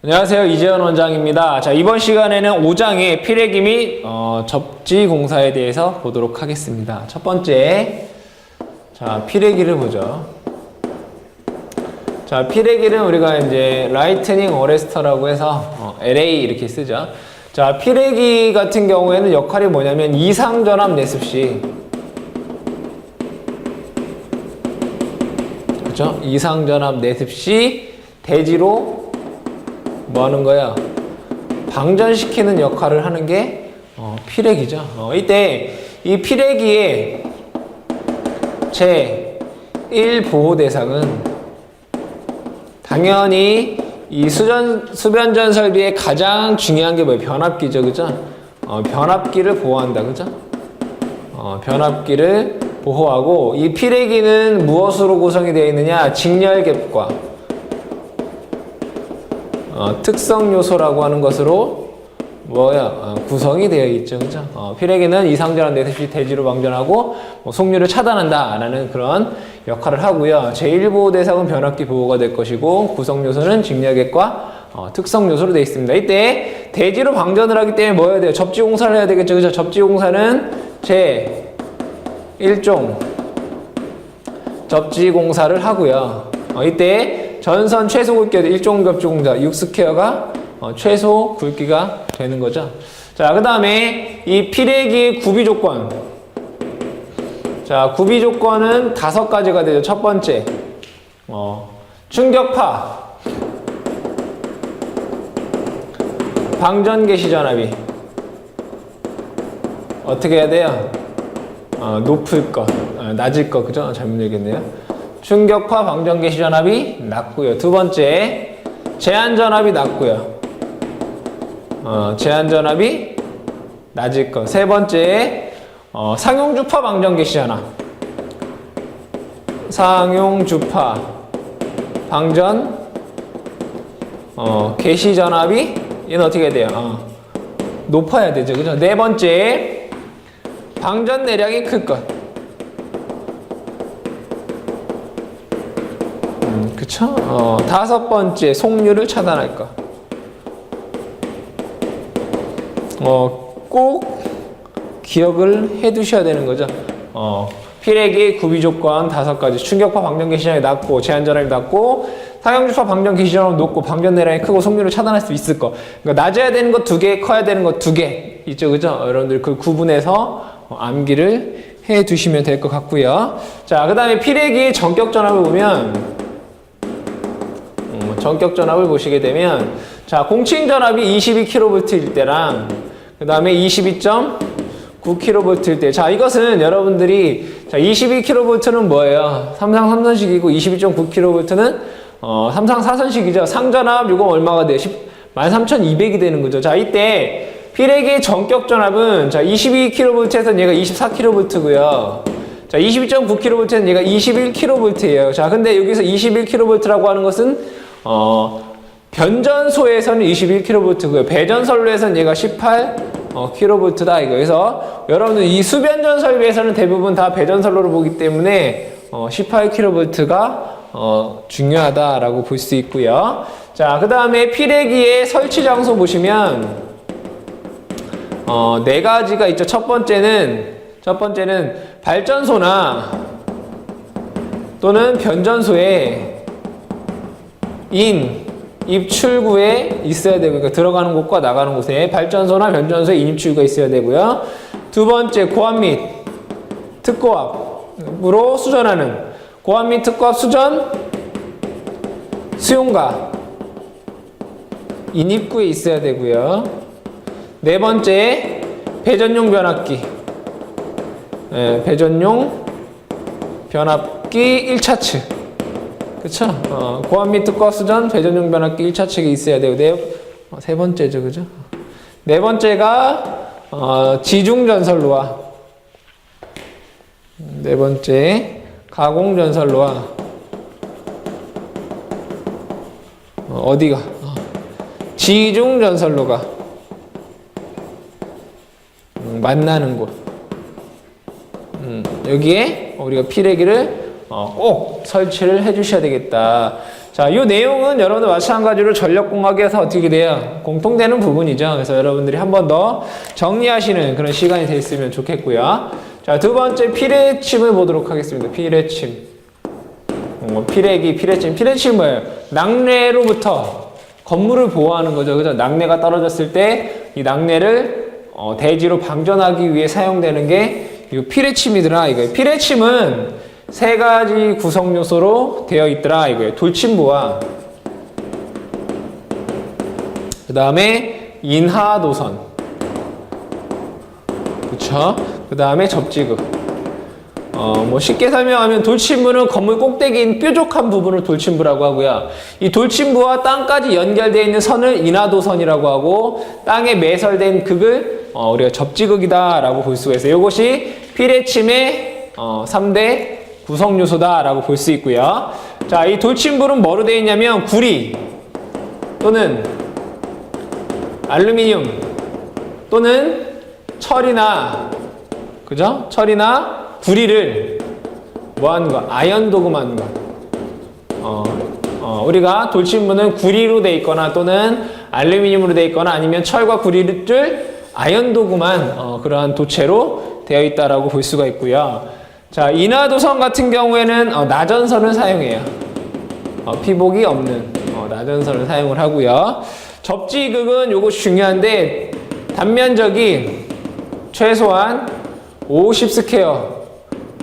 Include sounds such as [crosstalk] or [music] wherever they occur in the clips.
안녕하세요. 이재현 원장입니다. 자, 이번 시간에는 5장의 피레기 및 어, 접지 공사에 대해서 보도록 하겠습니다. 첫 번째, 자, 피레기를 보죠. 자, 피레기는 우리가 이제 라이트닝 어레스터라고 해서 어, LA 이렇게 쓰죠. 자, 피레기 같은 경우에는 역할이 뭐냐면 이상 전압 내습 시 그렇죠? 이상 전압 내습 시 대지로 뭐 하는 거야? 방전시키는 역할을 하는 게 어, 피레기죠. 어, 이때 이 피레기의 제 1 보호 대상은 당연히 이 수전, 수변전 설비의 가장 중요한 게 뭐예요? 변압기죠. 그죠? 어, 변압기를 보호한다. 그죠? 어, 변압기를 보호하고 이 피레기는 무엇으로 구성이 되어 있느냐? 직렬갭과 어, 특성 요소라고 하는 것으로 뭐야 어, 구성이 되어 있죠, 그죠? 어, 피레기는 이상전환 내습시 대지로 방전하고 뭐 속류를 차단한다라는 그런 역할을 하고요. 제1보호 대상은 변압기 보호가 될 것이고 구성 요소는 직렬객과 어, 특성 요소로 되어 있습니다. 이때 대지로 방전을 하기 때문에 뭐 해야 돼요? 접지 공사를 해야 되겠죠, 그죠? 접지 공사는 제 1종 접지 공사를 하고요. 어, 이때 전선 최소 굵기 일종 공사 6스퀘어가 어, 최소 굵기가 되는 거죠. 자, 그 다음에 이 피레기 구비 조건. 자, 구비 조건은 다섯 가지가 되죠. 첫 번째, 어, 충격파, 방전 개시 전압이 어떻게 해야 돼요? 어, 높을 것, 어, 낮을 것, 그죠? 잘못 얘기했네요. 충격파 방전 개시 전압이 낮고요. 두 번째, 제한 전압이 낮고요. 어, 제한 전압이 낮을 것. 세 번째, 어, 상용 주파 방전 개시 전압. 상용 주파 방전 어, 개시 전압이 얘는 어떻게 돼요? 어, 높아야 되죠. 그죠? 네 번째, 방전 내량이 클 것. 음, 그쵸? 어, 다섯 번째, 속류를 차단할 것. 어, 꼭 기억을 해 두셔야 되는 거죠. 어, 피레기 구비 조건 다섯 가지. 충격파 방전 개시량이 낮고, 제한 전압이 낮고, 상용주파 방전 개시량이 높고, 방전 내량이 크고, 속류를 차단할 수 있을 거. 그러니까 낮아야 되는 것 두 개, 커야 되는 것 두 개. 있죠, 그죠? 여러분들 그 구분해서 어, 암기를 해 두시면 될 것 같고요. 자, 그 다음에 피레기의 전격 전압을 보면, 음, 전격 전압을 보시게 되면, 자, 공칭 전압이 22kV일 때랑, 그 다음에 22.9kV일 때. 자, 이것은 여러분들이, 자, 22kV는 뭐예요? 삼상 3선식이고, 22.9kV는, 어, 삼상 4선식이죠. 상전압, 이거 얼마가 돼요? 10, 13,200이 되는 거죠. 자, 이때, 피레기의 전격 전압은, 자, 22kV에서 얘가 24kV고요. 자, 22.9kV는 얘가 21kV예요. 자, 근데 여기서 21kV라고 하는 것은, 어, 변전소에서는 21kV고요. 배전선로에서는 얘가 18kV다 이거. 그래서 여러분들 이 수변전 설비에서는 대부분 다 배전선로로 보기 때문에 어, 18kV가 어, 중요하다라고 볼 수 있고요. 자, 그 다음에 피레기의 설치 장소 보시면 어, 네 가지가 있죠. 첫 번째는 첫 번째는 발전소나 또는 변전소에 인 입출구에 있어야 되고 그러니까 들어가는 곳과 나가는 곳에 발전소나 변전소에 인입출구가 있어야 되고요. 두 번째 고압 및 특고압으로 수전하는. 고압 및 특고압 수전 수용가. 인입구에 있어야 되고요. 네 번째 배전용 변압기. 예, 배전용 변압기 1차측 그쵸? 어, 고압 및 특과 수전 배전용 변압기 1차 측에 있어야 되고 네, 어, 세 번째죠 그죠? 네 번째가 어, 지중 전선로와 네 번째 가공 전선로와 어, 어디가? 어, 지중 전선로가 음, 만나는 곳 음, 여기에 우리가 피레기를 어, 꼭 설치를 해 주셔야 되겠다. 자, 이 내용은 여러분들 마찬가지로 전력공학에서 어떻게 돼요? 공통되는 부분이죠. 그래서 여러분들이 한 번 더 정리하시는 그런 시간이 됐으면 좋겠고요. 자, 두 번째 피레침을 보도록 하겠습니다. 피레침. 어, 피레기, 피레침. 피레침 뭐예요? 낙뢰로부터 건물을 보호하는 거죠. 그죠? 낙뢰가 떨어졌을 때 이 낙뢰를 어, 대지로 방전하기 위해 사용되는 게 이 피레침이더라 이거예요. 피레침은 세 가지 구성 요소로 되어 있더라 이거예요. 돌침부와 그 다음에 인하도선 그쵸? 그 다음에 접지극 어, 뭐 쉽게 설명하면 돌침부는 건물 꼭대기인 뾰족한 부분을 돌침부라고 하고요. 이 돌침부와 땅까지 연결되어 있는 선을 인하도선이라고 하고 땅에 매설된 극을 어, 우리가 접지극이다라고 볼 수가 있어요. 이것이 피레침의 어, 3대 구성 요소다라고 볼 수 있고요. 자, 이 돌침부는 뭐로 되어 있냐면 구리 또는 알루미늄 또는 철이나 그죠? 철이나 구리를 뭐 하는 거? 아연 도금하는 거. 어, 어, 우리가 돌침부는 구리로 돼 있거나 또는 알루미늄으로 돼 있거나 아니면 철과 구리를 아연 도금한 어, 그러한 도체로 되어 있다라고 볼 수가 있고요. 자, 인하도선 같은 경우에는 어, 나전선을 사용해요. 어, 피복이 없는 어, 나전선을 사용을 하고요. 접지극은 요것이 중요한데 단면적이 최소한 50 스퀘어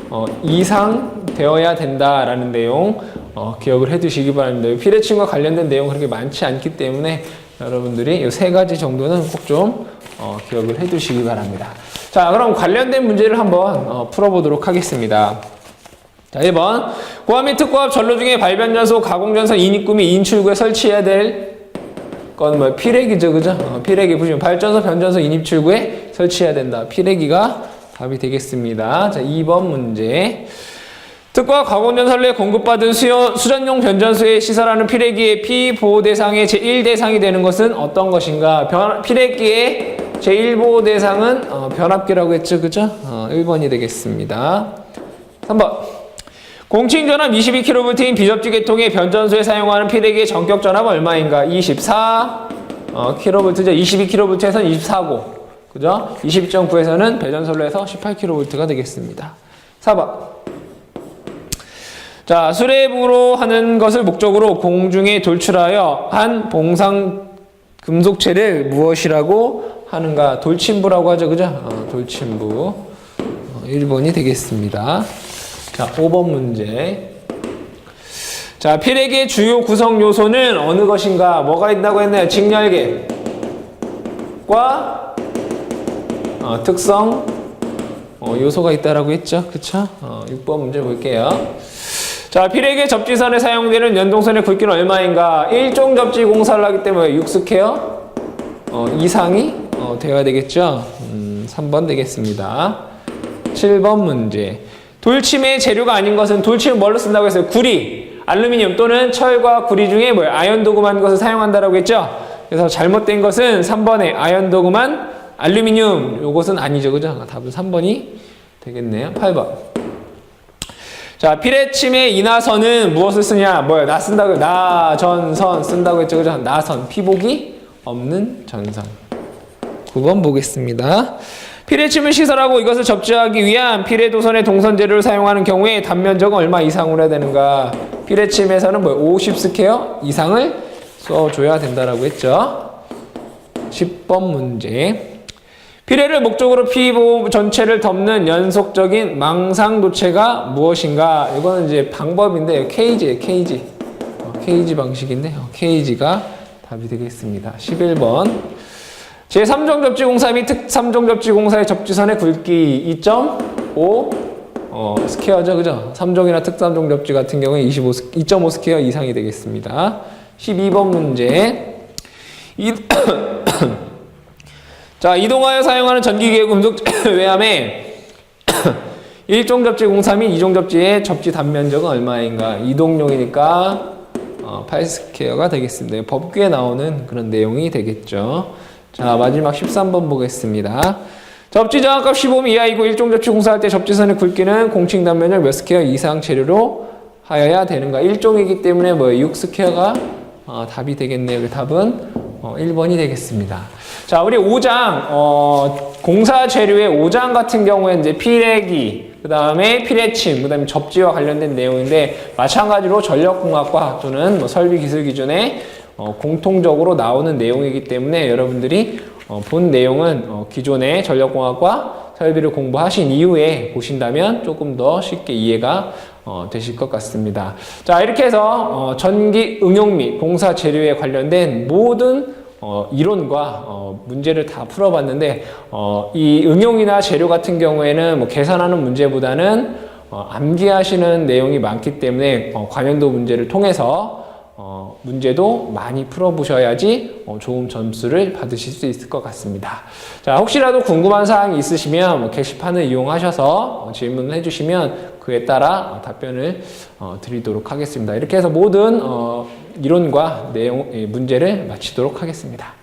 어, 이상 되어야 된다라는 내용 어, 기억을 해두시기 바랍니다. 피레침과 관련된 내용 그렇게 많지 않기 때문에 여러분들이 이 세 가지 정도는 꼭좀 어, 기억을 해두시기 바랍니다. 자, 그럼 관련된 문제를 한번 어, 풀어보도록 하겠습니다. 자, 1번. 고압 및 특고압 전로 중에 발변전소, 가공전선, 인입구 및 인출구에 설치해야 될 건 뭐 피레기죠, 그죠? 어, 피레기 보시면 발전소, 변전소, 인입출구에 설치해야 된다. 피레기가 답이 되겠습니다. 자, 2번 문제. 특과 가공전선로에 공급받은 수요, 수전용 변전소에 시설하는 피레기의 피보호 대상의 제1대상이 되는 것은 어떤 것인가? 변, 피레기의 제1보호 대상은 어, 변압기라고 했죠. 그죠? 어, 1번이 되겠습니다. 3번. 공칭 전압 22kV인 비접지 계통의 변전소에 사용하는 피레기의 전격 전압 얼마인가? 24 어, kV죠. 22kV에서는 24고. 그죠? 22.9에서는 배전선로에서 18kV가 되겠습니다. 4번. 자, 수레부로 하는 것을 목적으로 공중에 돌출하여 한 봉상 금속체를 무엇이라고 하는가? 돌침부라고 하죠. 그죠? 어, 돌침부. 어, 1번이 되겠습니다. 자, 5번 문제. 자, 피레기의 주요 구성 요소는 어느 것인가? 뭐가 있다고 했나요? 직렬계과 어, 특성 어, 요소가 있다라고 했죠. 그쵸? 어, 6번 문제 볼게요. 자, 피레기 접지선에 사용되는 연동선의 굵기는 얼마인가? 1종 접지 공사를 하기 때문에 6스퀘어 어, 이상이 어, 되어야 되겠죠? 음, 3번 되겠습니다. 7번 문제. 돌침의 재료가 아닌 것은 돌침을 뭘로 쓴다고 했어요? 구리, 알루미늄 또는 철과 구리 중에 뭐예요? 아연 도금한 것을 사용한다라고 했죠? 그래서 잘못된 것은 3번에 아연 도금한 알루미늄. 요것은 아니죠. 그죠? 답은 3번이 되겠네요. 8번. 자, 피레침의 인하선은 무엇을 쓰냐? 뭐야? 나 쓴다고, 나, 전선 쓴다고 했죠. 그죠? 나선. 피복이 없는 전선. 9번 보겠습니다. 피레침을 시설하고 이것을 접지하기 위한 피레 도선의 동선 재료를 사용하는 경우에 단면적은 얼마 이상으로 해야 되는가? 피레침에서는 뭐 50 스퀘어 이상을 써줘야 된다라고 했죠. 10번 문제. 피레를 목적으로 피부 전체를 덮는 연속적인 망상 도체가 무엇인가? 이거는 이제 방법인데 케이지예요, 케이지. 어, 케이지 방식인데 요 케이지가 답이 되겠습니다. 11번. 제3종 접지 공사 및 특3종 접지 공사의 접지선의 굵기 2.5 어, 스퀘어죠, 그죠? 3종이나 특3종 접지 같은 경우에 25, 2.5 스퀘어 이상이 되겠습니다. 12번 문제. 이, [coughs] 자, 이동하여 사용하는 전기기계 금속 [coughs] 외함에 1종 접지 공사 및 2종 접지의 접지 단면적은 얼마인가? 이동용이니까 어, 8스퀘어가 되겠습니다. 법규에 나오는 그런 내용이 되겠죠. 자, 마지막 13번 보겠습니다. 접지 정확값 15m 이하이고 1종 접지 공사할 때 접지선의 굵기는 공칭 단면적 몇 스퀘어 이상 재료로 하여야 되는가? 일종이기 때문에 뭐 6스퀘어가 어, 답이 되겠네요. 그 답은 어, 1번이 되겠습니다. 자, 우리 5장, 어, 공사 재료의 5장 같은 경우에 이제 피레기, 그 다음에 피레침, 그 다음에 접지와 관련된 내용인데, 마찬가지로 전력공학과 또는 뭐 설비 기술 기준에 어, 공통적으로 나오는 내용이기 때문에 여러분들이 어, 본 내용은 어, 기존의 전력공학과 설비를 공부하신 이후에 보신다면 조금 더 쉽게 이해가 어, 되실 것 같습니다. 자, 이렇게 해서 어, 전기 응용 및 공사 재료에 관련된 모든 어, 이론과 어, 문제를 다 풀어봤는데 어, 이 응용이나 재료 같은 경우에는 뭐 계산하는 문제보다는 어, 암기하시는 내용이 많기 때문에 어, 관련도 문제를 통해서 어, 문제도 많이 풀어보셔야지 어, 좋은 점수를 받으실 수 있을 것 같습니다. 자, 혹시라도 궁금한 사항이 있으시면 뭐 게시판을 이용하셔서 어, 질문을 해주시면 그에 따라 어, 답변을 어, 드리도록 하겠습니다. 이렇게 해서 모든 어, 이론과 내용, 예, 문제를 마치도록 하겠습니다.